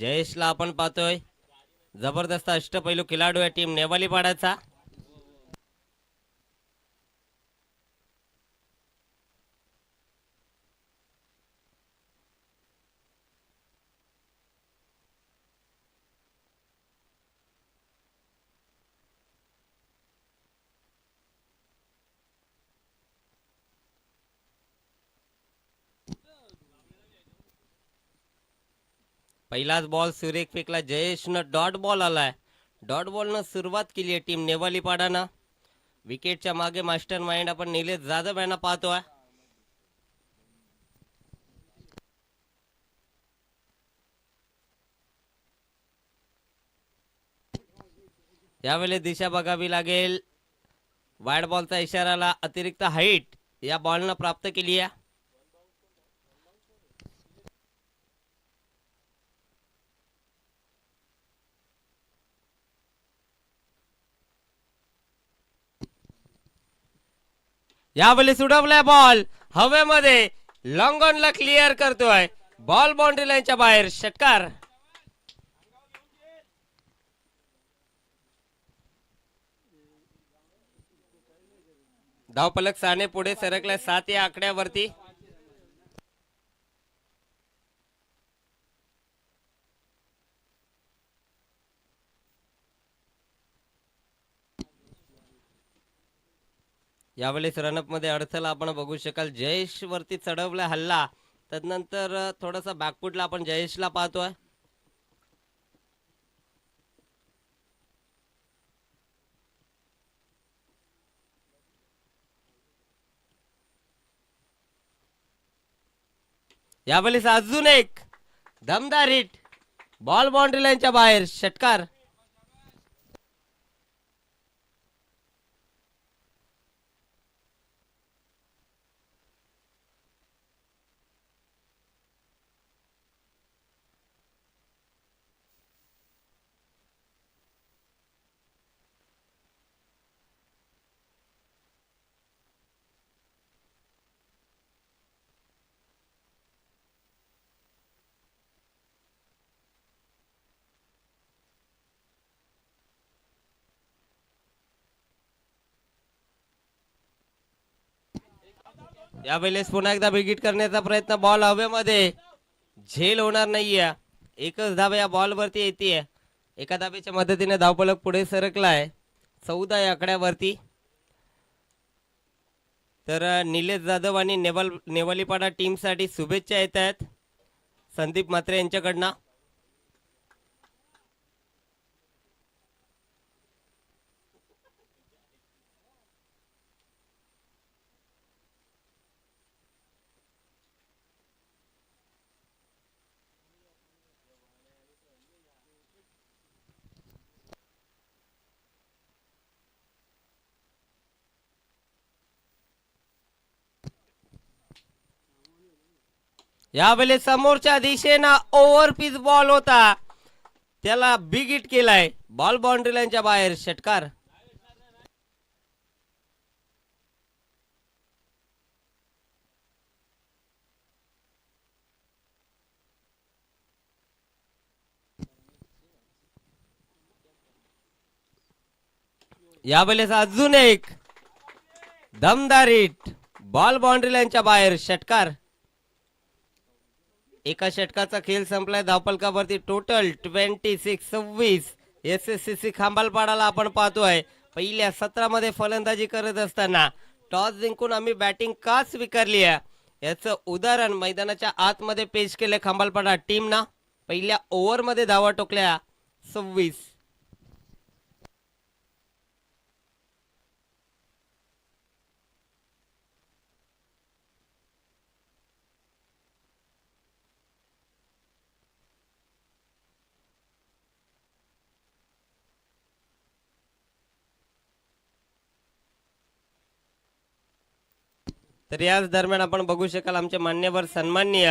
जयेशला आपण पाहतोय. जबरदस्त अष्टपैलू खिलाडू आहे टीम नेवाली पाड्याचा पहिलाच बॉल सुरेख फेकला. जयेशनं डॉट बॉल आलाय. डॉट बॉलनं सुरुवात केली आहे टीम नेवाली पाडानं विकेटच्या मागे मास्टर माइंड आपण निलेश जाधव यांना पाहतोय. यावेळी दिशा बघावी लागेल. वाईड बॉलचा इशाराला अतिरिक्त हाईट या बॉलनं प्राप्त केली आहे. यावेळी सुडवलाय बॉल हवेमध्ये लॉंग ऑनला क्लिअर करतोय. बॉल बाउंड्री लाईनच्या बाहेर षटकार. धावपलक साने पुढे सरकलाय सात या आकड्यावरती. यावेळेस रनअपमध्ये अडथळा आपण बघू शकाल. जयेश वरती चढवला हल्ला. त्यानंतर थोडासा बॅकफुटला आपण जयेशला पाहतोय. यावेळेस अजून एक दमदार हिट बॉल बाउंड्री लाईनच्या बाहेर षटकार. यावेळेस पुन्हा एकदा बिगिट करण्याचा प्रयत्न बॉल हवेमध्ये. झेल होणार नाहीये. एकच धाव या बॉल वरती येते एका धाब्याच्या मदतीने धावपलक पुढे सरकलाय. चौदा या आकड्यावरती. तर निलेश जाधव आणि नेवल नेवालीपाडा टीमसाठी शुभेच्छा येत आहेत. संदीप म्हात्रे यांच्याकडनं. यावेळेस समोरच्या दिशेनं ओव्हर पीच बॉल होता. त्याला बिग हिट केलाय. बॉल बाउंड्री लाईनच्या बाहेर षटकार. यावेळेस अजून एक. दमदार हिट. बॉल बाउंड्री लाईनच्या बाहेर षटकार. एका षटकाचा खेळ संपलाय. धावपलकावरती टोटल ट्वेंटी सिक्स सव्वीस एस एस सी सी खांबालपाडाला आपण पाहतोय. पहिल्या सत्रामध्ये फलंदाजी करत असताना टॉस जिंकून आम्ही बॅटिंग का स्वीकारली आहे. याचं उदाहरण मैदानाच्या आतमध्ये पेश केलं खांबालपाडा टीमना पहिल्या ओव्हरमध्ये धावा टोकल्या सव्वीस. तर याच दरम्यान आपण बघू शकाल आमचे मान्यवर सन्माननीय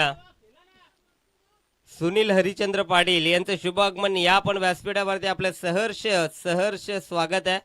सुनील हरिचंद्र पाटील यांचं शुभ आगमन. या पण व्यासपीठावरती आपलं सहर्ष सहर्ष स्वागत आहे.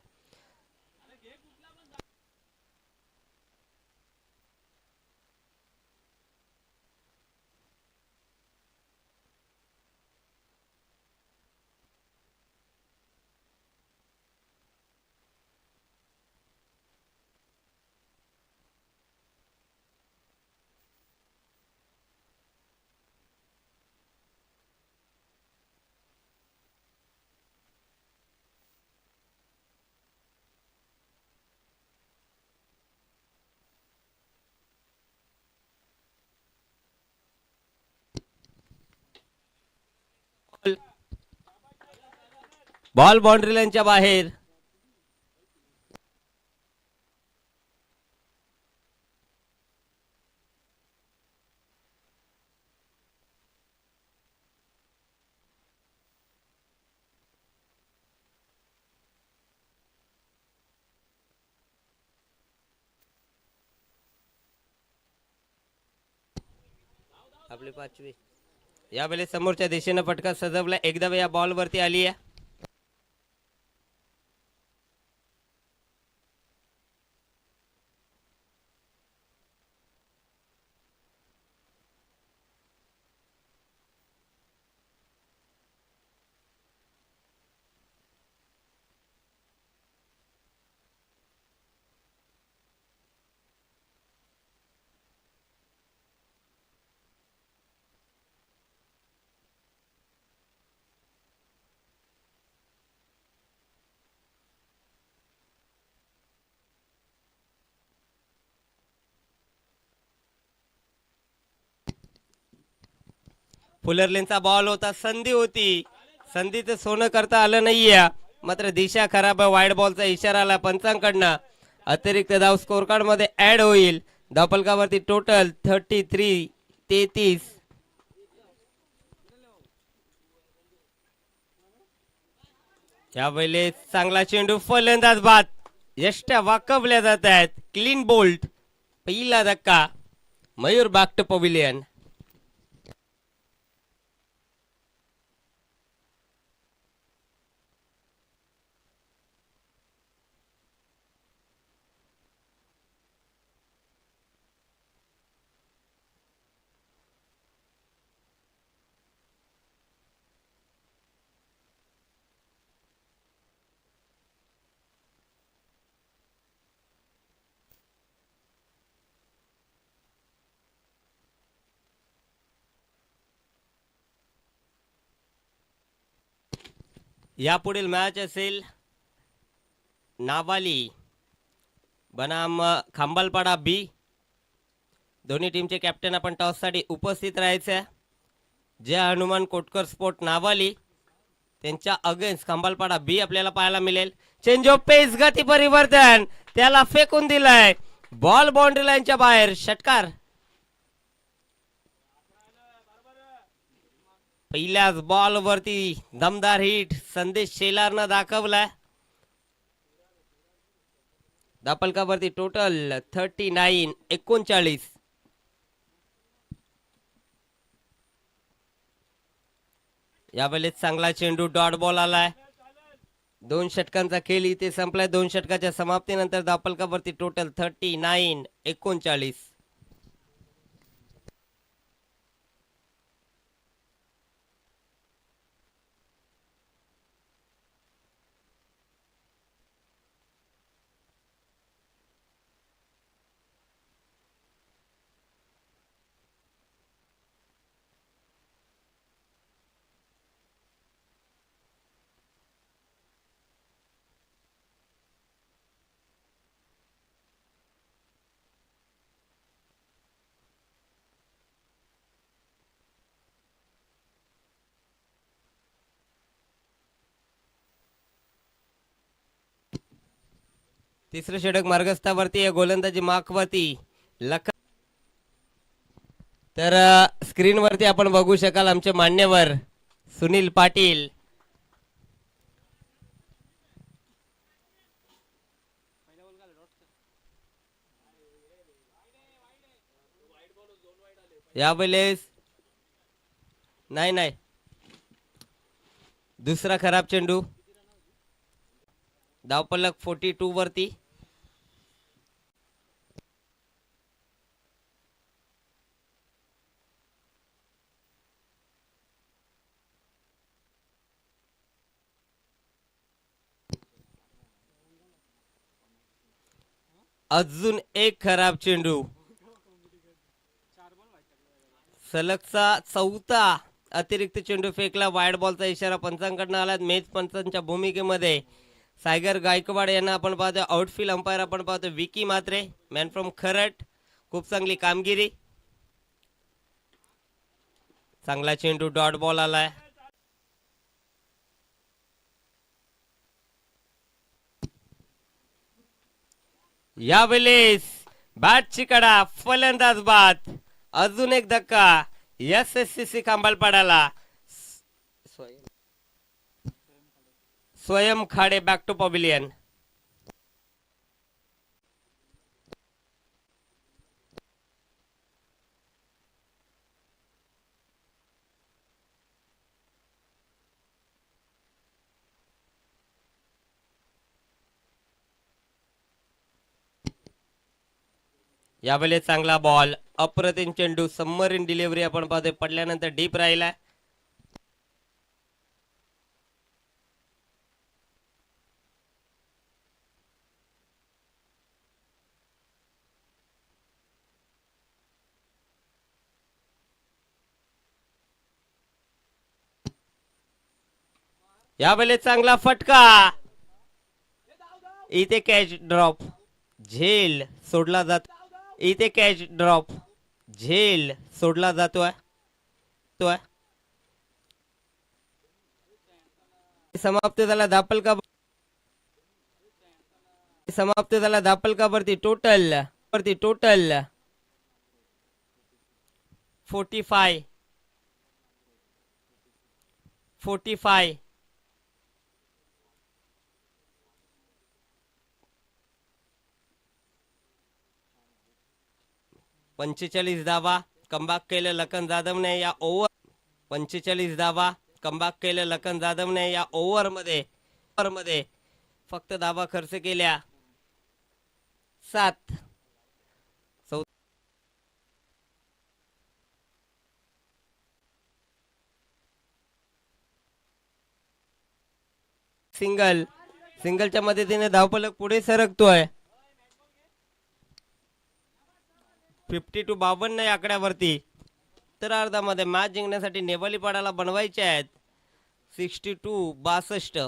बॉल बाउंड्री लाईनच्या बाहेर. आपली पाचवी. यावेळेस समोरच्या दिशेनं फटका सजवला. एकदा या बॉल वरती आली आहे. फुलरलेनचा बॉल होता संधी होती. संधीचं सोनं करता आलं नाहीये. मात्र दिशा खराब आहे वाईड बॉलचा इशारा आला पंचांकडनं. अतिरिक्त धाव स्कोर कार्डमध्ये ऍड होईल. धावपलकावरती टोटल थर्टी थ्री तेहतीस. यावेळेस चांगला चेंडू फलंदाज बाद. यष्ट्या वाकवल्या जात आहेत. क्लीन बोल्ट पहिला धक्का. मयूर बागट पविलियन यापुढील मॅच असेल नावाली बनाम खांबालपाडा बी. दोन्ही टीमचे कॅप्टन आपण टॉससाठी उपस्थित राहायचे. जे हनुमान कोटकर स्पोर्ट नावाली त्यांच्या अगेन्स्ट खांबालपाडा बी आपल्याला पाहायला मिळेल. चेंज ऑफ पेस गती परिवर्तन. त्याला फेकून दिलाय. बॉल बाउंड्री लाईनच्या बाहेर. षटकार. पहिल्याच बॉल वरती दमदार हिट संदेश शेलारनं दाखवलाय दापलकावरती टोटल थर्टी नाईन एकोणचाळीस. यावेळेस चांगला चेंडू डॉट बॉल आलाय दोन षटकांचा खेळ इथे संपलाय. दोन षटकाच्या समाप्तीनंतर दापलकावरती टोटल थर्टी नाईन एकोणचाळीस. तिसरं षटक मार्गस्थावरती आहे गोलंदाजी माकवरती लख तर स्क्रीनवरती आपण बघू शकाल आमचे मान्यवर सुनील पाटील. यावेळेस नाही नाही. दुसरा खराब चेंडू. धावपलक फोर्टी टू वरती. अजून एक खराब चेंडू. सलगचा चौथा अतिरिक्त चेंडू फेकला. वाईड बॉलचा इशारा पंचांकडनं आला मेच पंचांच्या भूमिकेमध्ये सायगर गायकवाड यांना आपण पाहतो आउटफील्ड अंपायर आपण पाहतो विकी मात्रे मॅन फ्रॉम खरट. खूप चांगली कामगिरी. चांगला चेंडू डॉट बॉल आलाय. यावेळेस बादची कडा फलंदाज बाद. अजून एक धक्का एस एस सी सी खांबालपाडाला स्वयं खाडे बॅक टू पॉबिलियन यावेळी चांगला बॉल अप्रतिम चेंडू सबमरीन डिलिव्हरी आपण पाहतोय. पडल्यानंतर डीप राहिला यावेळी चांगला फटका. इथे कॅच ड्रॉप झेल सोडला जात. इथे कॅच ड्रॉप झेल सोडला जातोय. तोय. समाप्त झाला दापल का समाप्त झाला दापल का वरती टोटल वरती total forty five forty five पंचेचाळीस धावा कंबाक केलं लखन जाधवने या ओव्हर पंचेचाळीस धावा कंबाक केलं लखन जाधवने या ओव्हरमध्ये मध्ये फक्त धावा खर्च केल्या. सात. सिंगल. सिंगलच्या मदतीने धावपलक पुढे सरकतोय. फिफ्टी टू बावन्न या आकड्यावरती. तर अर्धामध्ये मॅच जिंकण्यासाठी नेवली पाडाला बनवायचे आहेत. सिक्स्टी टू बासष्ट.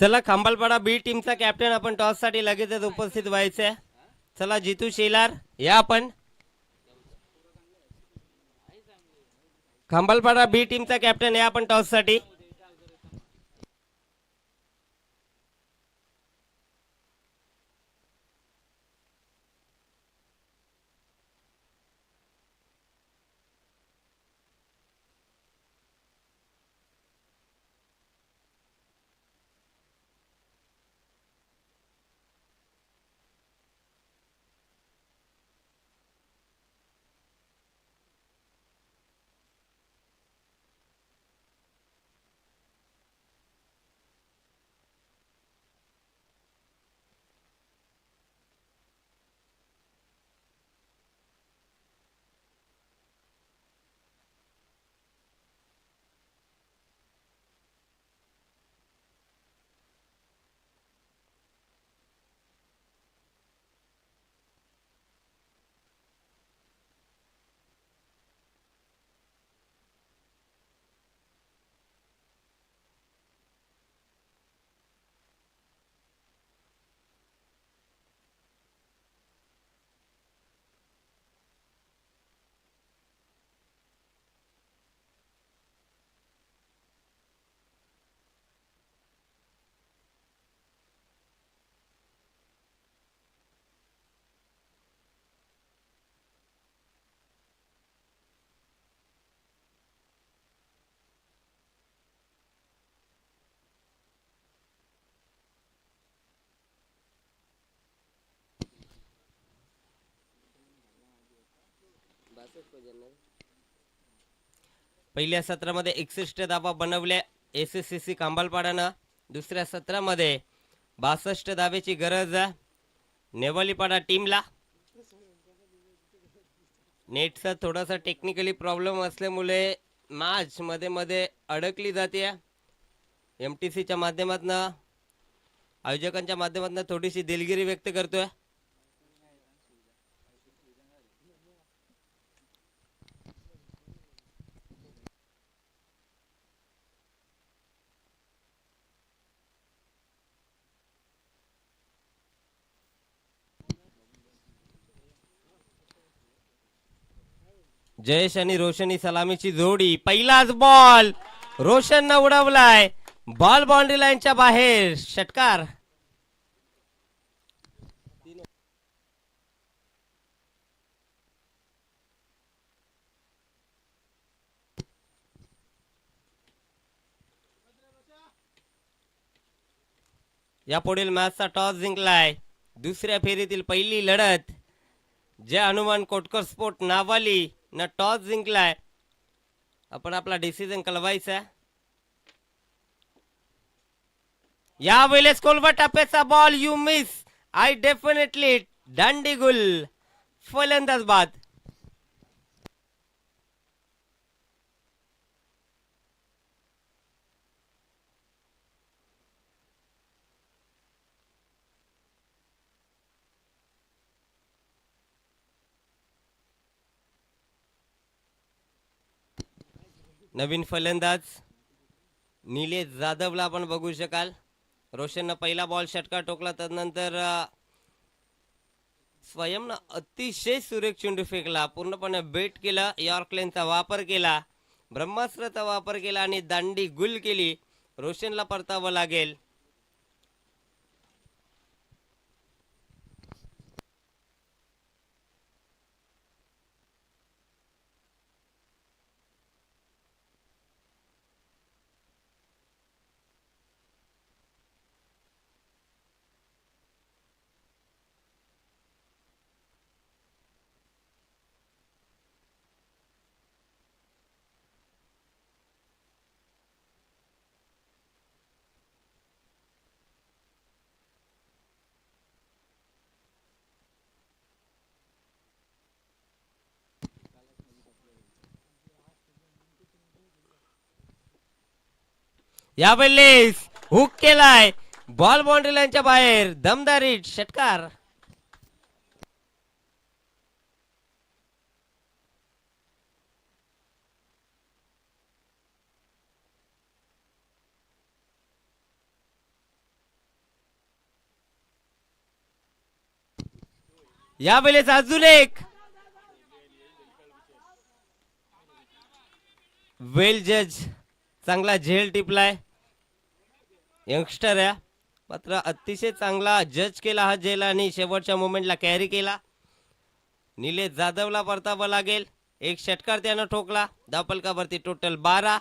चला खांबालपाडा बी टीमचा कॅप्टन आपण टॉससाठी लगेचच उपस्थित व्हायचंय. चला जितू शेलार या आपण. खांबालपाडा बी टीमचा कॅप्टन या आपण टॉस पहिल्या सत्रामध्ये एकसष्ट धाबा बनवल्या एस एस सी सी कांबालपाड्यानं दुसऱ्या सत्रामध्ये बासष्ट धाब्याची गरज आहे. नेवालीपाडा टीमला. नेटचा थोडासा टेक्निकली प्रॉब्लेम असल्यामुळे मॅच मध्ये मध्ये अडकली जाते. एम टी सीच्या माध्यमातून आयोजकांच्या माध्यमातून थोडीशी दिलगिरी व्यक्त करतोय. जयेश आणि रोशनी सलामीची जोडी. पहिलाच बॉल रोशननं उडवलाय. बॉल बाउंड्री लाईनच्या बाहेर. षटकार. या पुढील मॅचचा टॉस जिंकलाय. दुसऱ्या फेरीतील पहिली लढत. जे हनुमान कोटकर स्पोर्ट नावाली न टॉस जिंकलाय. आपण आपला डिसिजन कळवायचा. आहे. यावेळेस कोलवा टप्प्याचा ball you miss I definitely Dindigul फलंदाज बाद. नवीन फलंदाज निलेश जाधवला आपण बघू शकाल. रोशननं पहिला बॉल षटकार टोकला त्यानंतर स्वयंनं अतिशय सुरेख चेंडू फेकला. पूर्णपणे बेट केला यॉर्कलेनचा वापर केला ब्रह्मास्त्राचा वापर केला आणि दांडी गुल केली. रोशनला परतावं लागेल. या यावेळेस हुक केलाय. बॉल बाउंड्री लाईनच्या बाहेर. दमदारी. षटकार. या वेळेस अजून एक. वेल जज. चांगला झेल टिपलाय. यंगस्टर आहे. मात्र अतिशय चांगला जज केला हा जेलाने आणि शेवटच्या मोमेंटला कॅरी केला. निलेश जाधवला परतावं लागेल. एक षटकार त्यानं ठोकला. धापलकावरती टोटल बारा.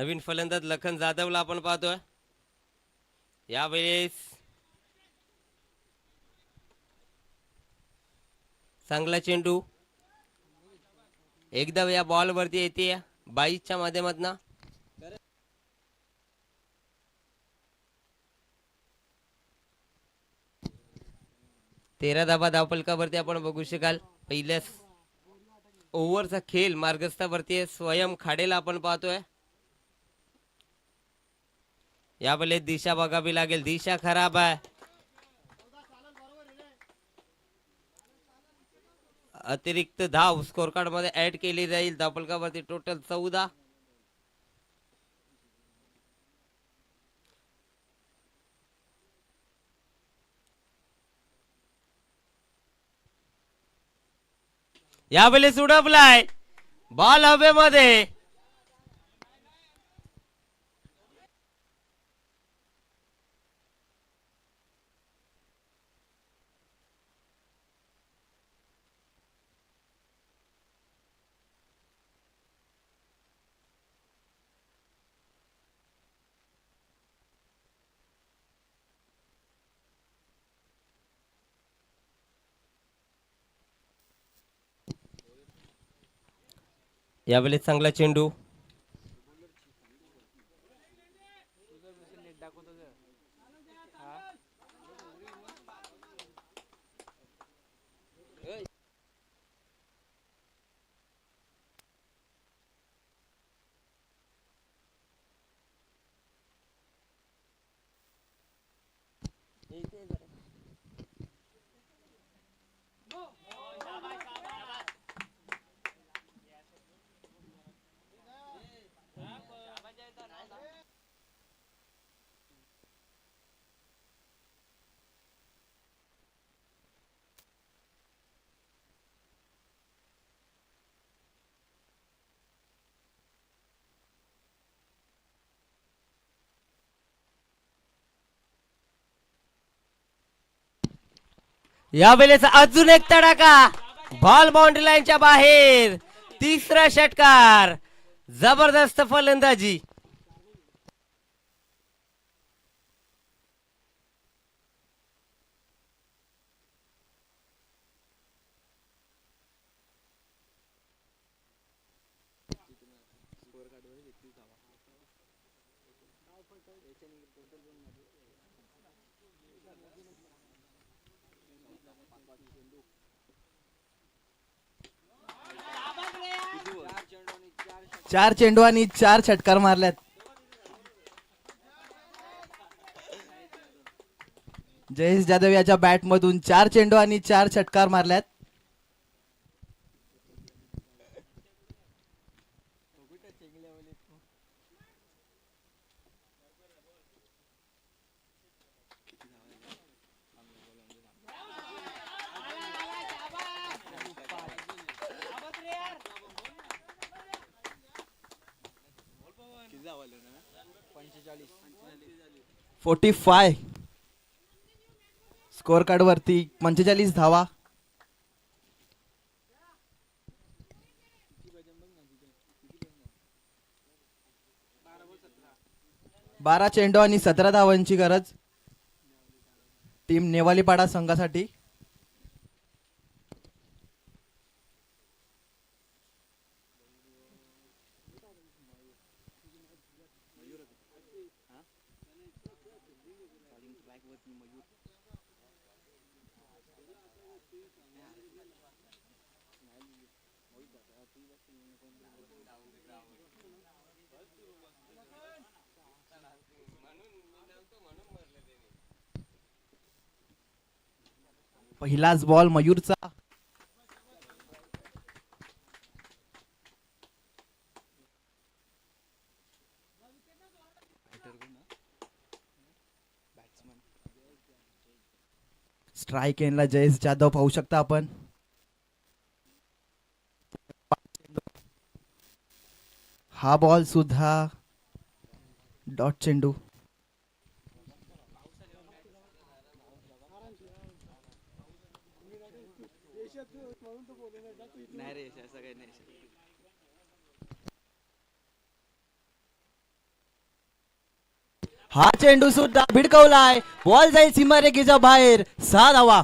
नवीन फलंदाज लखन जाधवला आपण पाहतोय. यावेळेस चांगला चेंडू. एकदा या बॉल वरती येते बाईसच्या माध्यमातून. तेरा धाबा धावपलकावरती आपण बघू शकाल. पहिल्या ओव्हरचा खेळ मार्गस्थावरती आहे. स्वयं खाडेला आपण पाहतोय. यावेळी दिशा बघावी लागेल. दिशा खराब आहे. अतिरिक्त धाव स्कोर कार्डमध्ये ऍड केली जाईल. धापलकावरती टोटल चौदा. यावेळेस सुडपलाय बॉल हवेमध्ये. यावेळेस चांगला चेंडू या वेळेचा अजून एक तडाखा. बॉल बाउंड्री लाईनच्या बाहेर. तिसरा षटकार. जबरदस्त फलंदाजी. चार चेंडू आणि चार षटकार मारल्यात. जयेश जाधव याच्या बॅट मधून चार चेंडू आणि चार षटकार मारल्यात. Forty five. स्कोअर कार्ड वरती पंचेचाळीस धावा. बारा चेंडू आणि सतरा धावांची गरज. टीम नेवालीपाडा संघासाठी. पहिलाच बॉल मयूरचा. स्ट्राईक एनला जयेश जाधव पाहू शकता आपण. हा बॉल सुद्धा डॉट चेंडू. चेंडू सुद्धा भिडकवलाय. बॉल जाईल सीमारेखेच्या बाहेर. सहा धावा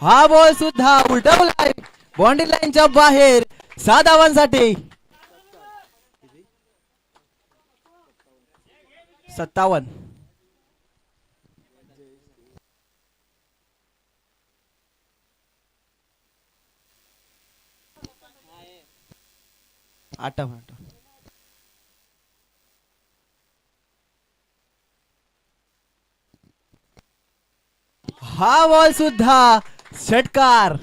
हा बॉल सुद्धा उलटवलाय. बॉन्ड्री लाईनच्या बाहेर. सहा धावांसाठी सत्तावन्न. आठव. आठ हा बॉल सुद्धा षटकार.